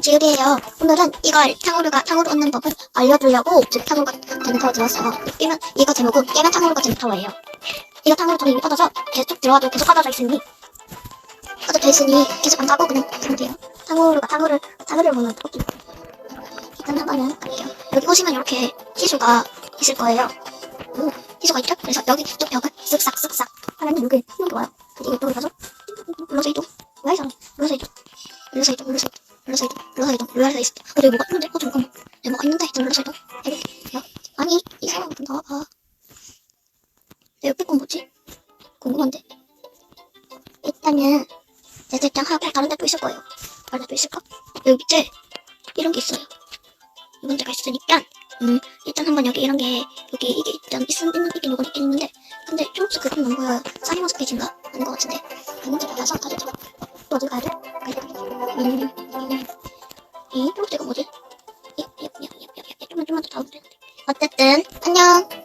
지우개예요. 오늘은 이걸 탕후루가 탕후루 얻는 법을 알려주려고 지금 탕후루가 되는 타워 들었어요. 깨면 이거 제목은 깨면 탕후루가 되는 타워예요. 이거 탕후루 돈이 터져서 계속 들어와도 계속 꺼져져 있으니 꺼져져 있으니 계속 안 가고 그냥 가면 돼요. 탕후루가 탕후루 탕후루를 보면 뽑기. 일단 한번은 갈게요. 여기 오시면 이렇게 시수가 있을 거예요. 오, 시수가 있죠? 그래서 여기 쪽 벽을 쓱싹 쓱싹 하면 여기 이렇게 와요. 그리고 이쪽으로 가서 눌러서 이동. 왜 이상? 눌러서 이동. 눌러서 이동. 눌러서 눌러서 이동. 어, 여기 뭐가 있는데? 어, 잠깐만. 여기 뭐가 있는데? 저 눌러서 이동. 해볼게요. 아니, 이 사람 좀 나와봐. 내 옆에 건 뭐지? 궁금한데. 일단은 제작장 하고 다른 데도 있을 거예요. 다른 데도 있을까? 여기 밑에 이런 게 있어요. 이런 데가 있으니까 음 일단 한번 여기 이런 게 여기 이게 일단 있은 있는 있긴 요건 있긴 있는데 근데 초록색 그건 안 보여요. 사이먼스 페이지인가 아닌 것 같은데 있는지 몰라서 다시 좀또 어디 가야 돼? 가야 돼. 음, 음. 이 초록색은 뭐지? 이, 이, 이, 이, 이, 이, 좀만 좀만 더 잡으면 되는데. 어쨌든 안녕.